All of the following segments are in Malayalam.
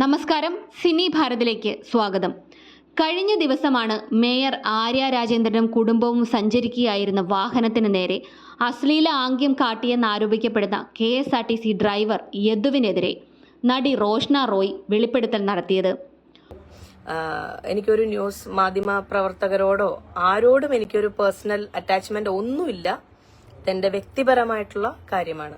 നമസ്കാരം സിനി ഭാരതിലേക്ക് സ്വാഗതം. കഴിഞ്ഞ ദിവസമാണ് മേയർ ആര്യ രാജേന്ദ്രനും കുടുംബവും സഞ്ചരിക്കുകയായിരുന്ന വാഹനത്തിന് നേരെ അശ്ലീല ആംഗ്യം കാട്ടിയെന്നാരോപിക്കപ്പെടുന്ന K S R T C driver യദുവിനെതിരെ നടി റോഷ്ന റോയ് വെളിപ്പെടുത്തൽ നടത്തിയത്. എനിക്കൊരു ന്യൂസ് മാധ്യമ പ്രവർത്തകരോടോ ആരോടും എനിക്കൊരു പേഴ്സണൽ അറ്റാച്ച്മെന്റ് ഒന്നുമില്ല. ഇതെന്റെ വ്യക്തിപരമായിട്ടുള്ള കാര്യമാണ്.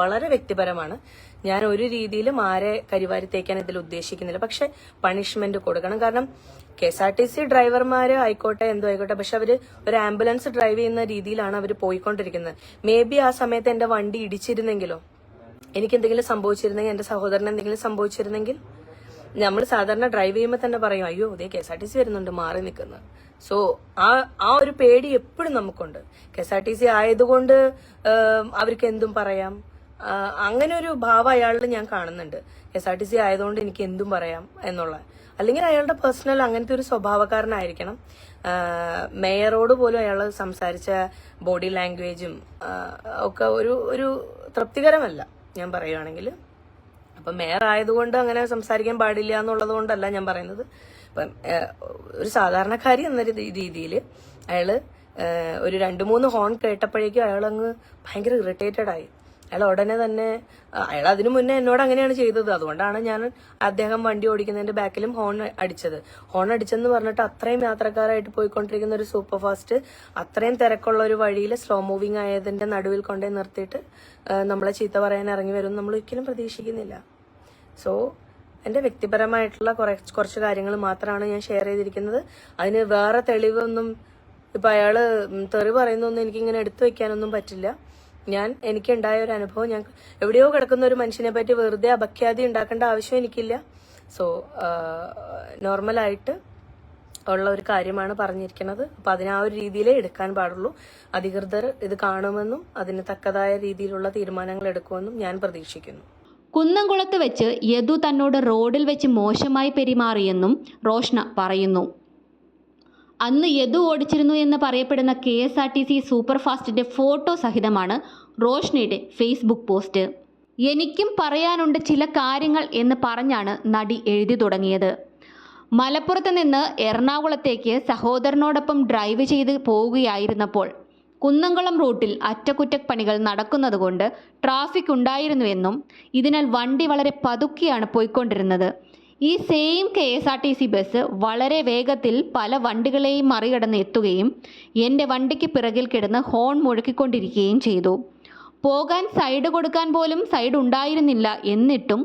വളരെ വ്യക്തിപരമാണ്. ഞാൻ ഒരു രീതിയിലും ആരെ കരിവാരി തേക്കാൻ ഇതിൽ ഉദ്ദേശിക്കുന്നില്ല. പക്ഷെ പണിഷ്മെന്റ് കൊടുക്കണം. കാരണം K S R T C ഡ്രൈവർമാര് ആയിക്കോട്ടെ എന്തോ ആയിക്കോട്ടെ പക്ഷെ അവർ ഒരു ആംബുലൻസ് ഡ്രൈവ് ചെയ്യുന്ന രീതിയിലാണ് അവർ പോയിക്കൊണ്ടിരിക്കുന്നത്. മേ ബി ആ സമയത്ത് എന്റെ വണ്ടി ഇടിച്ചിരുന്നെങ്കിലോ? എനിക്ക് എന്തെങ്കിലും സംഭവിച്ചിരുന്നെങ്കിൽ എന്റെ സഹോദരൻ എന്തെങ്കിലും സംഭവിച്ചിരുന്നെങ്കിൽ? നമ്മൾ സാധാരണ ഡ്രൈവ് ചെയ്യുമ്പോൾ തന്നെ പറയും അയ്യോ ഇതേ K S R T C വരുന്നുണ്ട് മാറി നിൽക്കുന്നത് സോ ആ ആ ഒരു പേടി എപ്പോഴും നമുക്കുണ്ട്. K S R T C ആയതുകൊണ്ട് അവർക്ക് എന്തും പറയാം. അങ്ങനെ ഒരു ഭാവം അയാളിൽ ഞാൻ കാണുന്നുണ്ട്. എസ് ആർ ടി സി ആയതുകൊണ്ട് എനിക്ക് എന്തും പറയാം എന്നുള്ള. അല്ലെങ്കിൽ അയാളുടെ പേഴ്സണൽ അങ്ങനത്തെ ഒരു സ്വഭാവക്കാരനായിരിക്കണം. മേയറോട് പോലും അയാൾ സംസാരിച്ച ബോഡി ലാംഗ്വേജും ഒക്കെ ഒരു ഒരു തൃപ്തികരമല്ല ഞാൻ പറയുവാണെങ്കിൽ അപ്പം മേയർ ആയതുകൊണ്ട് അങ്ങനെ സംസാരിക്കാൻ പാടില്ല എന്നുള്ളത് കൊണ്ടല്ല ഞാൻ പറയുന്നത്. ഇപ്പം ഒരു സാധാരണക്കാരി എന്ന രീതിയിൽ അയാൾ ഒരു രണ്ട് മൂന്ന് ഹോൺ കേട്ടപ്പോഴേക്കും അയാൾ അങ്ങ് ഭയങ്കര ഇറിറ്റേറ്റഡ് ആയി. അയാൾ ഉടനെ തന്നെ അയാൾ അതിനു മുന്നേ എന്നോട് അങ്ങനെയാണ് ചെയ്തത്. അതുകൊണ്ടാണ് ഞാൻ അദ്ദേഹം വണ്ടി ഓടിക്കുന്നതിന്റെ ബാക്കിലും ഹോൺ അടിച്ചത്. ഹോൺ അടിച്ചെന്ന് പറഞ്ഞിട്ട് അത്രയും യാത്രക്കാരായിട്ട് പോയിക്കൊണ്ടിരിക്കുന്ന ഒരു സൂപ്പർ ഫാസ്റ്റ് അത്രയും തിരക്കുള്ള ഒരു വഴിയിൽ സ്ലോ മൂവിങ് ആയതിന്റെ നടുവിൽ കൊണ്ടേ നിർത്തിയിട്ട് നമ്മളെ ചീത്ത പറയാൻ ഇറങ്ങി വരും നമ്മൾ ഒരിക്കലും പ്രതീക്ഷിക്കുന്നില്ല. സോ എന്റെ വ്യക്തിപരമായിട്ടുള്ള കുറെ കുറച്ച് കാര്യങ്ങൾ മാത്രമാണ് ഞാൻ ഷെയർ ചെയ്തിരിക്കുന്നത്. അതിന് വേറെ തെളിവൊന്നും ഇപ്പം അയാൾ ഉം തെറി പറയുന്നൊന്നും എനിക്കിങ്ങനെ എടുത്തു വെക്കാനൊന്നും പറ്റില്ല. ഞാൻ എനിക്കുണ്ടായ ഒരു അനുഭവം ഞാൻ എവിടെയോ കിടക്കുന്ന ഒരു മനുഷ്യനെ പറ്റി വെറുതെ അപഖ്യാതി ഉണ്ടാക്കേണ്ട ആവശ്യം എനിക്കില്ല. സോ നോർമലായിട്ട് ഉള്ള ഒരു കാര്യമാണ് പറഞ്ഞിരിക്കുന്നത്. അപ്പം അതിന് ആ ഒരു രീതിയിലേ എടുക്കാൻ പാടുള്ളൂ. അധികൃതർ ഇത് കാണുമെന്നും അതിന് തക്കതായ രീതിയിലുള്ള തീരുമാനങ്ങൾ എടുക്കുമെന്നും ഞാൻ പ്രതീക്ഷിക്കുന്നു. കുന്നംകുളത്ത് വെച്ച് യദു തന്നോട് റോഡിൽ വെച്ച് മോശമായി പെരുമാറിയെന്നും റോഷ്ന പറയുന്നു. അന്ന് യദു ഓടിച്ചിരുന്നു എന്ന് പറയപ്പെടുന്ന K S R T C super ഫാസ്റ്റിന്റെ photo സഹിതമാണ് റോഷ്നയുടെ ഫേസ്ബുക്ക് പോസ്റ്റ്. എനിക്കും പറയാനുണ്ട് ചില കാര്യങ്ങൾ എന്ന് പറഞ്ഞാണ് നടി എഴുതി തുടങ്ങിയത്. മലപ്പുറത്ത് നിന്ന് എറണാകുളത്തേക്ക് സഹോദരനോടൊപ്പം ഡ്രൈവ് ചെയ്ത് പോവുകയായിരുന്നപ്പോൾ കുന്നംകുളം റൂട്ടിൽ അറ്റകുറ്റപ്പണികൾ നടക്കുന്നതുകൊണ്ട് ട്രാഫിക് ഉണ്ടായിരുന്നുവെന്നും ഇതിനാൽ വണ്ടി വളരെ പതുക്കെയാണ് പോയിക്കൊണ്ടിരുന്നത്. ഈ same K S R T C bus വളരെ വേഗത്തിൽ പല വണ്ടികളെയും മറികടന്ന് എത്തുകയും എന്റെ വണ്ടിക്ക് പിറകിൽ കിടന്ന് ഹോൺ മുഴക്കിക്കൊണ്ടിരിക്കുകയും ചെയ്തു. പോകാൻ സൈഡ് കൊടുക്കാൻ പോലും സൈഡ് ഉണ്ടായിരുന്നില്ല എന്നിട്ടും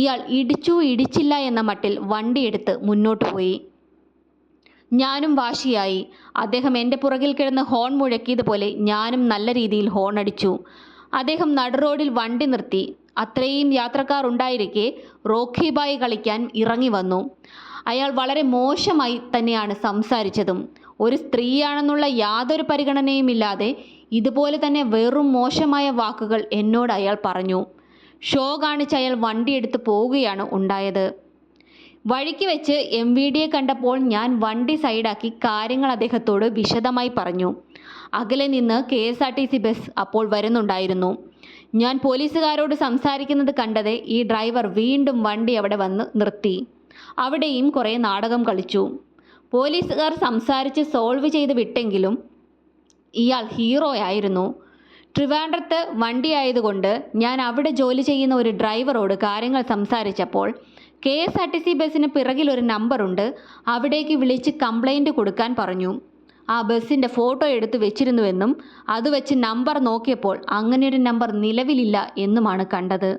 ഇയാൾ ഇടിച്ചു ഇടിച്ചില്ല എന്ന മട്ടിൽ വണ്ടിയെടുത്ത് മുന്നോട്ട് പോയി. ഞാനും വാശിയായി. അദ്ദേഹം എന്റെ പുറകിൽ കിടന്ന് ഹോൺ മുഴക്കിയതുപോലെ ഞാനും നല്ല രീതിയിൽ ഹോൺ അടിച്ചു. അദ്ദേഹം നടുറോഡിൽ വണ്ടി നിർത്തി. അത്രയും യാത്രക്കാർ ഉണ്ടായിരിക്കെ റോഖിബായി കളിക്കാൻ ഇറങ്ങി വന്നു. അയാൾ വളരെ മോശമായി തന്നെയാണ് സംസാരിച്ചതും. ഒരു സ്ത്രീയാണെന്നുള്ള യാതൊരു പരിഗണനയുമില്ലാതെ ഇതുപോലെ തന്നെ വെറും മോശമായ വാക്കുകൾ എന്നോട് അയാൾ പറഞ്ഞു. ഷോ കാണിച്ച് അയാൾ വണ്ടിയെടുത്ത് പോവുകയാണ് ഉണ്ടായത്. വഴിക്ക് വെച്ച് എം വി ഡിയെ കണ്ടപ്പോൾ ഞാൻ വണ്ടി സൈഡാക്കി കാര്യങ്ങൾ അദ്ദേഹത്തോട് വിശദമായി പറഞ്ഞു. അകലെ നിന്ന് K S R T C bus അപ്പോൾ വരുന്നുണ്ടായിരുന്നു. ഞാൻ പോലീസുകാരോട് സംസാരിക്കുന്നത് കണ്ടത് ഈ ഡ്രൈവർ വീണ്ടും വണ്ടി അവിടെ വന്ന് നിർത്തി. അവിടെയും കുറേ നാടകം കളിച്ചു. പോലീസുകാർ സംസാരിച്ച് സോൾവ് ചെയ്ത് വിട്ടെങ്കിലും ഇയാൾ ഹീറോയായിരുന്നു ട്രിവാൻഡ്രത്ത് വണ്ടിയായതുകൊണ്ട് ഞാൻ അവിടെ ജോലി ചെയ്യുന്ന ഒരു ഡ്രൈവറോട് കാര്യങ്ങൾ സംസാരിച്ചപ്പോൾ K S R T C ബസ്സിന് പിറകിൽ ഒരു നമ്പറുണ്ട്. അവിടേക്ക് വിളിച്ച് കംപ്ലൈന്റ് കൊടുക്കാൻ പറഞ്ഞു. ആ ബസ്സിന്റെ ഫോട്ടോ എടുത്ത് വെച്ചിരുന്നുവെന്നും അത് വെച്ച് നമ്പർ നോക്കിയപ്പോൾ അങ്ങനെയൊരു നമ്പർ നിലവിലില്ല എന്നുമാണ് കണ്ടത്.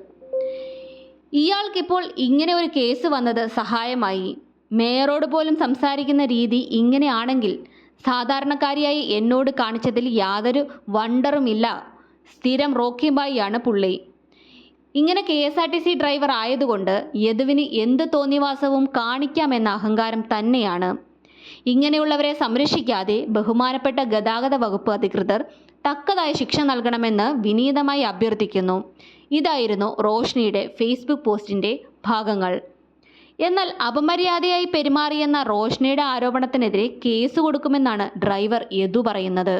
ഇയാൾക്കിപ്പോൾ ഇങ്ങനെ ഒരു കേസ് വന്നത് സഹായമായി. മേയറോട് പോലും സംസാരിക്കുന്ന രീതി ഇങ്ങനെയാണെങ്കിൽ സാധാരണക്കാരിയായി എന്നോട് കാണിച്ചതിൽ യാതൊരു വണ്ടറുമില്ല. സ്ഥിരം റോക്കി ബായിയാണ് പുള്ളി. ഇങ്ങനെ K S R T C driver ആയതുകൊണ്ട് യദുവിന് എന്ത് തോന്നിവാസവും കാണിക്കാമെന്ന അഹങ്കാരം തന്നെയാണ്. ഇങ്ങനെയുള്ളവരെ സംരക്ഷിക്കാതെ ബഹുമാനപ്പെട്ട ഗതാഗത വകുപ്പ് അധികൃതർ തക്കതായ ശിക്ഷ നൽകണമെന്ന് വിനീതമായി അഭ്യർത്ഥിക്കുന്നു. ഇതായിരുന്നു റോഷ്നിയുടെ ഫേസ്ബുക്ക് പോസ്റ്റിന്റെ ഭാഗങ്ങൾ. എന്നാൽ അപമര്യാദയായി പെരുമാറിയെന്ന റോഷ്നിയുടെ ആരോപണത്തിനെതിരെ കേസ് കൊടുക്കുമെന്നാണ് ഡ്രൈവർ യദു പറയുന്നത്.